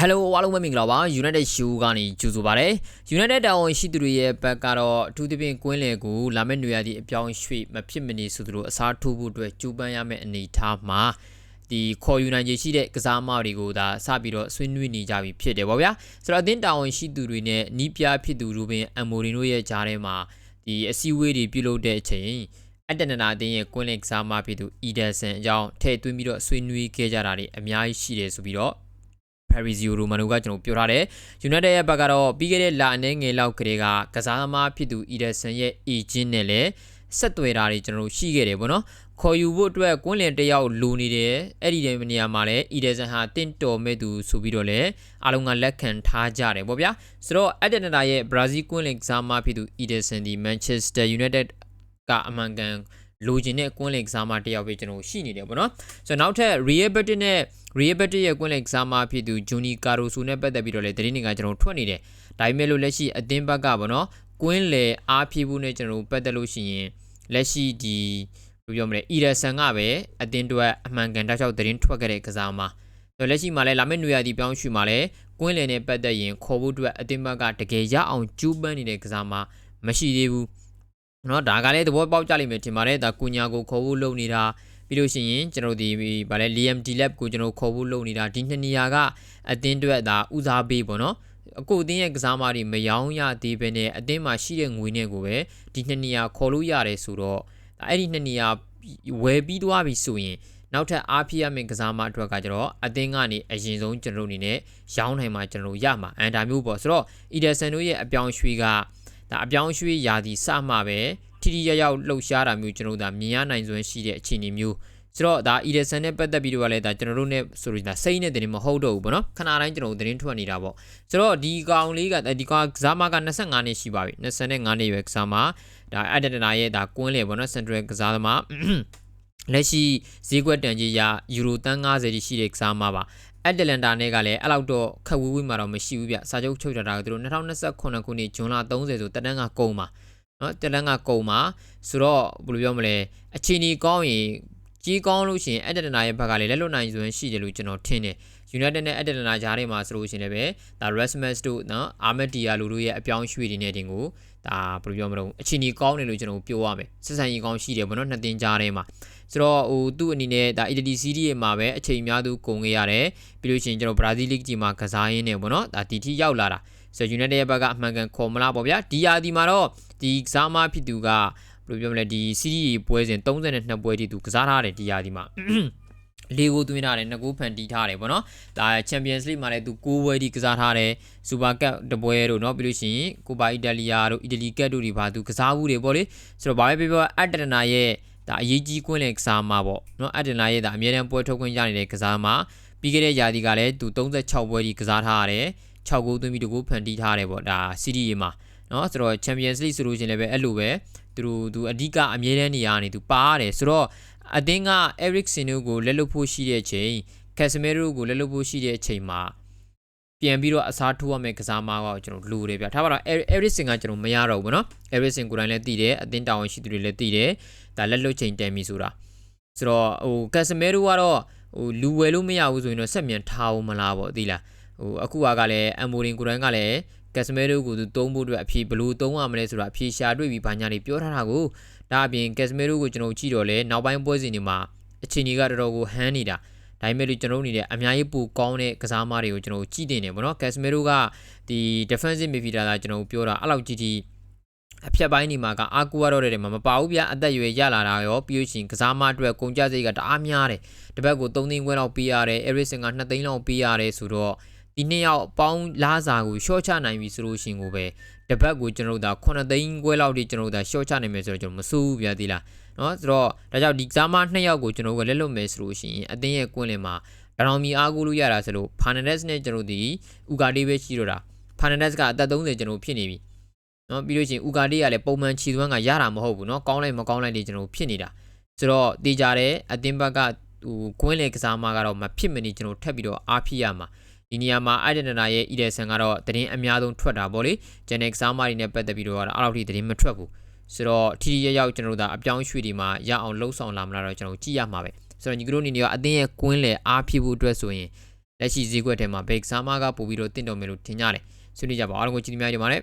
ဟယ်လိုအားလုံးပဲမင်္ဂလာပါ United Show ကနေကြိုဆိုပါရစေ United တာဝန်ရှိသူတွေရဲ့ဘက်ကတော့အထူးသဖြင့်ကွင်းလယ်ကိုလာမယ့်နေရာဒီအပြောင်းရွှေ့မဖြစ်မနေဆိုသလိုအစားထိုးဖို့အတွက်ကြိုးပမ်းရမယ့်အနေအထားမှာဒီခေါ်ယူနိုင်ခြေရှိတဲ့ကစားမတွေကိုဒါစပြီးတော့ဆွေးနွေးနေကြပြီဖြစ်တယ်ဗောဗျာဆိုတော့အသင်းတာဝန်ရှိသူတွေနဲ့နီးပြဖြစ်သူရူဘင်အမ်မိုရီနိုရဲ့ကြားထဲမှာဒီအစည်းအဝေးတွေပြုလုပ်တဲ့အချိန်အတနနာအသင်းရဲ့ကွင်းလယ်ကစားမဖြစ်သူအီဒန်ဆန်အကြောင်းထည့်သွင်းပြီးတော့ဆွေးနွေးခဲ့ကြတာတွေအများကြီးရှိတယ်ဆိုပြီးတော့ Parizio Romano ကကျွန်တော်ပြောထားတယ် United ရဲ့ဘက်ကတော့ပြီးခဲ့တဲ့လအနေငယ်လောက်ကလေးကကစားသမားဖြစ်သူ Ederson ရဲ့ agent နဲ့လည်းဆက်သွယ်တာတွေကျွန်တော်တို့ရှိခဲ့တယ်ပေါ့နော်ခေါ်ယူဖို့အတွက်ကွင်းလင်တစ်ယောက်လိုနေတယ်အဲ့ဒီနေရာမှာလည်း Ederson ဟာတင့်တော်မဲ့သူဆိုပြီးတော့လည်းအားလုံးကလက်ခံထားကြတယ်ပေါ့ဗျာဆိုတော့ Atlanta ရဲ့ Brazil ကွင်းလင်ကစားသမားဖြစ်သူ Ederson ဒီ Manchester United ကအမှန်ကန်လိုချင်တဲ့ကွင်းလင်ကစားမတစ်ယောက်ပဲကျွန်တော်ရှိနေတယ်ပေါ့နော်ဆိုတော့နောက်ထပ် Real Betis နဲ့ Real Betis ရဲ့ကွင်းလင်ကစားမဖြစ်သူ Juni Caruso နဲ့ပတ်သက်ပြီးတော့လည်းသတင်းတွေကကျွန်တော်ထွက်နေတယ်ဒါပေမဲ့လို့လက်ရှိအသင်းဘက်ကပေါ့နော်ကွင်းလေအားဖြည့်ဖို့နဲ့ကျွန်တော်ပတ်သက်လို့ရှိရင်လက်ရှိဒီဘယ်လိုပြောမလဲ Ederson ကပဲအသင်းတို့အမှန်ကန်တောက်လျှောက်သတင်းထွက်ခဲ့တဲ့ကစားမဆိုလက်ရှိမှာလည်းလာမယ့်နွေရာသီပြောင်းရွှေ့မှာလည်းကွင်းလယ်နဲ့ပတ်သက်ရင်ခေါ်ဖို့အတွက်အသင်းဘက်ကတကယ်ရအောင်ကြိုးပမ်းနေတဲ့ကစားမမရှိသေးဘူးနော်ဒါကလည်းသဘောပေါက်ကြလိမ့်မယ်ထင်ပါတယ်ဒါကုညာကိုခေါ်ဖို့လုပ်နေတာ ပြီးလို့ရှိရင်ကျွန်တော်ဒီဗာလဲ Liam Delap ကိုကျွန်တော်ခေါ်ဖို့လုပ်နေတာဒီနှစ်နေရာကအတင်းတွက်ဒါဦးစားပေးပေါ့နော်အခုအတင်းရဲ့ကစားမတွေမယောင်းရသေးပဲနဲ့အတင်းမှာရှိတဲ့ငွေနဲ့ကိုပဲဒီနှစ်နေရာခေါ်လို့ရတယ်ဆိုတော့အဲ့ဒီနှစ်နေရာဝယ်ပြီးသွားပြီဆိုရင်နောက်ထပ်အားပြရမယ့်ကစားမအတွက်ကကျတော့အသင်းကနေအရင်ဆုံးကျွန်တော်တို့အနေနဲ့ရောင်းနိုင်မှာကျွန်တော်ရမှာအန်ဒါမျိုးပေါ့ဆိုတော့ Ederson တို့ရဲ့အပြောင်းရွှေ့ကဒါအပြောင်းရွှေ့ရာသီစမှပဲ ထိထိရောက်ရောက်လှုပ်ရှားတာမျိုးကျွန်တော်တို့ဒါမြင်ရနိုင်စွမ်းရှိတဲ့အခြေအနေမျိုးဆိုတော့ဒါ Ederson နဲ့ပတ်သက်ပြီးတော့လည်းဒါကျွန်တော်တို့ ਨੇ ဆိုလို့ဒါစိတ်နဲ့တင်မဟုတ်တော့ဘူးပေါ့နော်ခဏတိုင်းကျွန်တော်တို့သတင်းထွက်နေတာပေါ့ဆိုတော့ဒီကောင်လေးကဒီကောင်ကစားမက25နှစ်ရှိပါပြီ25နှစ်ရွယ်ကစားမဒါအဒတနာရဲ့ဒါကွင်းလေပေါ့နော် Central ကစားသမားလက်ရှိဈေးကွက်တန်ကြီးရယူရိုတန်း90တိရှိတဲ့ကစားမပါအက်တလန်တာနဲ့ကလည်းအဲ့လောက်တော့ခက်ဝေးဝေးမှာတော့မရှိဘူးဗျစာချုပ်ချုပ်ထားတာကသူတို့2028ခုနှစ်ဇွန်လ30ဆိုတနန်းကကုန်ပါ နော်တလန်းကကုန်ပါဆိုတော့ဘယ်လိုပြောမလဲအချိန်ကြီးကောင်းရင်ကြီးကောင်းလို့ရှိရင်အက်တလန်တာရဲ့ဘက်ကလည်းလက်လွတ်နိုင်စွမ်းရှိတယ်လို့ကျွန်တော်ထင်တယ် United နဲ့ Atlanta ကြားထဲမှာဆိုလို့ရှိရင်လည်းဒါ Rasmus တို့နော် Ahmed Diallo တို့ရဲ့အပြောင်းရွှေ့တွေနဲ့တင်ကိုဒါဘယ်လိုပြောမလို့အချင်းကြီးကောင်းတယ်လို့ကျွန်တော်ပြောရမယ်ဆက်ဆံရေးကောင်းရှိတယ်ဘောနော်နှစ်သင်းကြားထဲမှာဆိုတော့ဟိုသူ့အနေနဲ့ဒါ Italy Serie မှာပဲအချိန်များသူကုန်ခဲ့ရတယ်ပြီးလို့ရှိရင်ကျွန်တော် Brazil League ကြီးမှာကစားရင်းနေဘောနော်ဒါဒီထိရောက်လာတာဆိုတော့ United ရဲ့ဘက်ကအမှန်ကန်ခေါ်မလားပေါ့ဗျာဒီယာဒီမှာတော့ ဒီကစားမဖြစ်သူကဘယ်လိုပြောမလဲဒီ Serie ပွဲစဉ်32ပွဲထိသူကစားထားတယ်ဒီယာဒီမှာလေးကိုသွင်းထားတယ်နှစ်ကိုဖန်တီးထားတယ်ဗောနော်ဒါ Champions League မှာလည်းသူ6ပွဲဒီကစားထားတယ် Super Cup တပွဲတို့เนาะပြီးလို့ရှိရင်ကိုပါအီတလီယာတို့အီတလီကပ်တို့တွေပါသူကစားဘူးတွေဗောလေဆိုတော့ဘာပဲပြောပြောအက်တနာရဲ့ဒါအရေးကြီးကွင်းလေကစားမှာပေါ့เนาะအက်တနာရဲ့ဒါအမြဲတမ်းပွဲထုတ်ခွင့်ရနေတဲ့ကစားမှာပြီးခဲ့တဲ့ယာဒီကလည်းသူ36ပွဲဒီကစားထားရတယ်6ဂိုးသွင်းပြီးတကူဖန်တီးထားတယ်ဗောဒါ CD မှာ เนาะဆိုတော့ Champions League ဆိုလို့ရှိရင်လည်းပဲအဲ့လိုပဲသူတို့သူအဓိကအမြဲတမ်းနေရာနေသူပါရတယ်ဆိုတော့အသင်းက Eriksen ကိုလက်လွတ်ဖို့ရှိတဲ့အချိန် Casemiro ကိုလက်လွတ်ဖို့ရှိတဲ့အချိန်မှာပြန်ပြီးတော့အစားထိုးရမယ့်ကစားမကောကျွန်တော်လူတယ်ဗျထားပါတော့ Eriksen ကကျွန်တော်မရတော့ဘူးเนาะ Eriksen ကိုယ်တိုင်လည်းတည်တယ်အသင်းတာဝန်ရှိသူတွေလည်းတည်တယ်ဒါလက်လွတ်ချိန်တန်ပြီဆိုတာဆိုတော့ဟို Casemiro ကတော့ဟိုလူဝယ်လို့မရဘူးဆိုရင်တော့ဆက်မြန်ထားအောင်မလားပေါ့သိလားဟိုအခုကလည်းအမ်မိုရင်ကိုယ်တိုင်ကလည်း ကက်စမဲရိုကိုသူသုံးဖို့အတွက်အဖြေဘလို့သုံးရမလဲဆိုတာအဖြေရှာတွေ့ပြီးဘာညာတွေပြောထားတာကိုဒါအပြင်ကက်စမဲရိုကိုကျွန်တော်ကြည့်တော့လဲနောက်ပိုင်းပွဲစဉ်တွေမှာအချိန်ကြီးကတော်တော်ကိုဟန်းနေတာဒါပေမဲ့လို့ကျွန်တော်တို့နေတဲ့အများကြီးပိုကောင်းတဲ့ကစားမတွေကိုကျွန်တော်ကြည့်တင်နေပေါ့နော်ကက်စမဲရိုကဒီ defensive midfielder ကကျွန်တော်ပြောတာအဲ့လောက်ကြီးကြီးအဖြတ်ပိုင်းနေမှာကအာကူရတော့တဲ့မှာမပါဘူးဗျအသက်အရွယ်ရလာတာရောပြီးလို့ရှိရင်ကစားမအတွက်ကုန်ကြစိတ်ကတအားများတယ်တပတ်ကို3သိန်းခွဲလောက်ပေးရတယ် Eriksen က2သိန်းလောက်ပေးရတယ်ဆိုတော့ ဒီနှစ်ယောက်ပေါင်းလားစာကိုရှော့ချနိုင်ပြီဆိုလို့ရှိရင်ကိုပဲတပတ်ကိုကျွန်တော်တို့ဒါ9သိန်းခွဲလောက်ထိကျွန်တော်တို့ဒါရှော့ချနိုင်မယ်ဆိုတော့ကျွန်တော်မစိုးဘူးဗျာဒီလားနော်ဆိုတော့ဒါကြောင့်ဒီကစားမနှစ်ယောက်ကိုကျွန်တော်တို့ကလက်လွတ်မယ်ဆိုလို့ရှိရင်အတင်းရဲ့ကွင်းလင်မှာဒရောင်မီအားကိုလို့ရတာဆိုလို့ဖာနဒက်စ်နဲ့ကျွန်တော်တို့ဒီဥကာတေးပဲရှိတော့တာဖာနဒက်စ်ကအသက်30ကျွန်တော်ဖြစ်နေပြီနော်ပြီးလို့ရှိရင်ဥကာတေးကလည်းပုံမှန်ခြေသွမ်းကရတာမဟုတ်ဘူးနော်ကောင်းလိုက်မကောင်းလိုက်တွေကျွန်တော်ဖြစ်နေတာဆိုတော့တေးကြတဲ့အတင်းဘက်ကဟိုကွင်းလေကစားမကတော့မဖြစ်မနေကျွန်တော်ထပ်ပြီးတော့အားဖြစ်ရမှာ ဒီနေရာမှာအိုက်ဒန်နာရဲ့အီဒယ်ဆန်ကတော့သတင်းအများဆုံးထွက်တာပေါ့လေဂျန်နက်စားမာတွေနဲ့ပတ်သက်ပြီးတော့အဲ့လောက်ထိသတင်းမထွက်ဘူးဆိုတော့ထီထီရရောက်ကျွန်တော်တို့ဒါအပြောင်းရွှေ့ဒီမှာရအောင်လှုပ်ဆောင်လာမလားတော့ကျွန်တော်ကြည့်ရမှာပဲဆိုတော့ညီကတို့အနေနဲ့ကအသင်းရဲ့ကွင်းလေအားဖြစ်ဖို့အတွက်ဆိုရင်လက်ရှိဈေးကွက်ထဲမှာဘယ်ကစားမကပို့ပြီးတော့တင့်တော်မယ်လို့ထင်ကြတယ်ဆွေးနွေးကြပါအားလုံးကိုကြည့်နေကြကြပါနဲ့